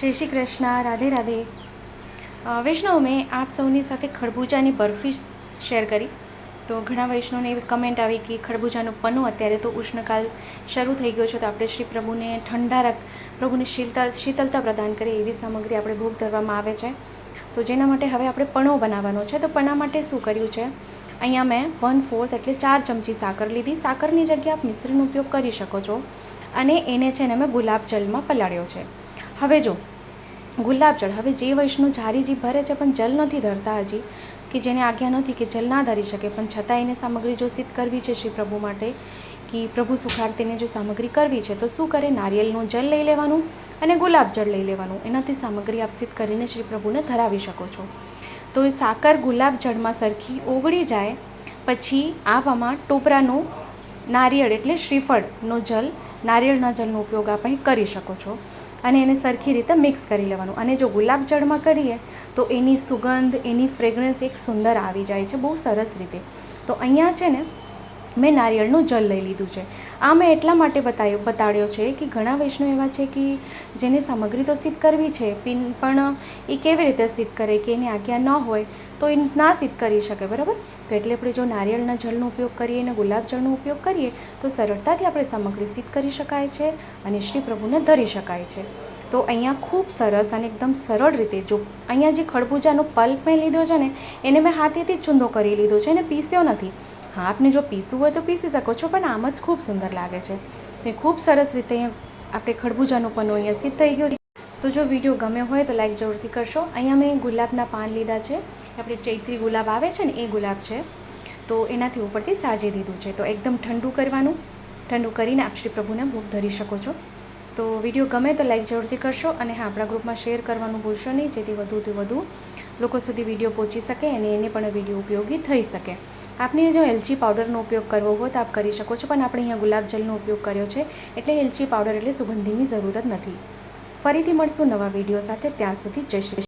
જય શ્રી કૃષ્ણ, રાધે રાધે. વૈષ્ણવ મેં આપ સૌની સાથે ખરબૂજાની બરફી શેર કરી. તો ઘણા વૈષ્ણવને એવી કમેન્ટ આવી કે ખરબૂજાનું પન્નું અત્યારે તો ઉષ્ણકાલ શરૂ થઈ ગયો છે, તો આપણે શ્રી પ્રભુને ઠંડા રાખ પ્રભુને શીતલ શીતલતા પ્રદાન કરે એવી સામગ્રી આપણે ભોગ ધરવામાં આવે છે. તો જેના માટે હવે આપણે પણો બનાવવાનો છે. તો પણા માટે શું કર્યું છે? અહીંયા મેં વન ફોર્થ એટલે ચાર ચમચી સાકર લીધી. સાકરની જગ્યાએ આપ મિશ્રીનો ઉપયોગ કરી શકો છો. અને એને છે ને મેં ગુલાબ જલમાં પલાળ્યો છે. હવે જો ગુલાબજળ હવે જે વૈષ્ણુ જારી જીભ ભરે છે, પણ જલ નથી ધરતા હજી, કે જેને આજ્ઞા નથી કે જલ ના ધરી શકે, પણ છતાં એને સામગ્રી જો સિદ્ધ કરવી છે શ્રી પ્રભુ માટે, કે પ્રભુ સુખારતીને જો સામગ્રી કરવી છે, તો શું કરે? નારિયેળનું જલ લઈ લેવાનું અને ગુલાબજળ લઈ લેવાનું. એનાથી સામગ્રી આપ સિદ્ધ કરીને શ્રી પ્રભુને ધરાવી શકો છો. તો એ સાકર ગુલાબજળમાં સરખી ઓગળી જાય, પછી આપ આમાં ટોપરાનું નારિયેળ એટલે શ્રીફળનો જલ, નારિયેળના જલનો ઉપયોગ આપ અહીં કરી શકો છો. અને એને સરખી રીતે મિક્સ કરી લેવાનું. અને જો ગુલાબ જળમાં કરીએ, તો એની સુગંધ, એની ફ્રેગરન્સ એક સુંદર આવી જાય છે. બહુ સરસ રીતે. તો અહીંયા છે ને, મેં નારિયેળનું જલ લઈ લીધું છે. આ મેં એટલા માટે બતાવ્યો બતાડ્યો છે કે ઘણા વૈષ્ણવ એવા છે કે જેને સામગ્રી તો સિદ્ધ કરવી છે, પિન પણ એ કેવી રીતે સિદ્ધ કરે કે એની આજ્ઞા ન હોય તો એ ના સિદ્ધ કરી શકે, બરાબર? તો એટલે આપણે જો નારિયેળના જળનો ઉપયોગ કરીએ અને ગુલાબ જળનો ઉપયોગ કરીએ, તો સરળતાથી આપણે સામગ્રી સિદ્ધ કરી શકાય છે અને શ્રી પ્રભુને ધરી શકાય છે. તો અહીંયા ખૂબ સરસ અને એકદમ સરળ રીતે જો અહીંયા જે ખરબૂજાનો પલ્પ મેં લીધો છે ને, એને મેં હાથેથી ચૂંદો કરી લીધો છે એને પીસ્યો નથી. હા આપને જો પીસવું હોય તો પીસી શકો છો, પણ આમ જ ખૂબ સુંદર લાગે છે. એ ખૂબ સરસ રીતે આપણે ખરબૂજાનું પણ અહીંયા સિદ્ધ થઈ ગયું તો જો વીડિયો ગમ્યો હોય તો લાઈક જરૂરથી કરશો. અહીંયા મેં ગુલાબના પાન લીધા છે. આપણે ચૈત્રી ગુલાબ આવે છે ને, એ ગુલાબ છે. તો એનાથી ઉપરથી સાજી દીધું છે. તો એકદમ ઠંડુ કરવાનું. ઠંડુ કરીને આપ શ્રી પ્રભુને ભોગ ધરી શકો છો. તો વીડિયો ગમે તો લાઈક જરૂરથી કરશો અને હા આપણા ગ્રુપમાં શેર કરવાનું ભૂલશો નહીં. જેથી વધુથી વધુ લોકો સુધી વીડિયો પહોંચી શકે અને એને પણ વીડિયો ઉપયોગી થઈ શકે. આપને જો એલચી પાવડરનો ઉપયોગ કરવો હોય તો આપ કરી શકો છો, પણ આપણે અહીંયા ગુલાબ જલનો ઉપયોગ કર્યો છે, એટલે એલચી પાવડર એટલે સુગંધીની જરૂરત નથી ફરીથી મળશું નવા વીડિયો સાથે, ત્યાં સુધી જય શ્રી.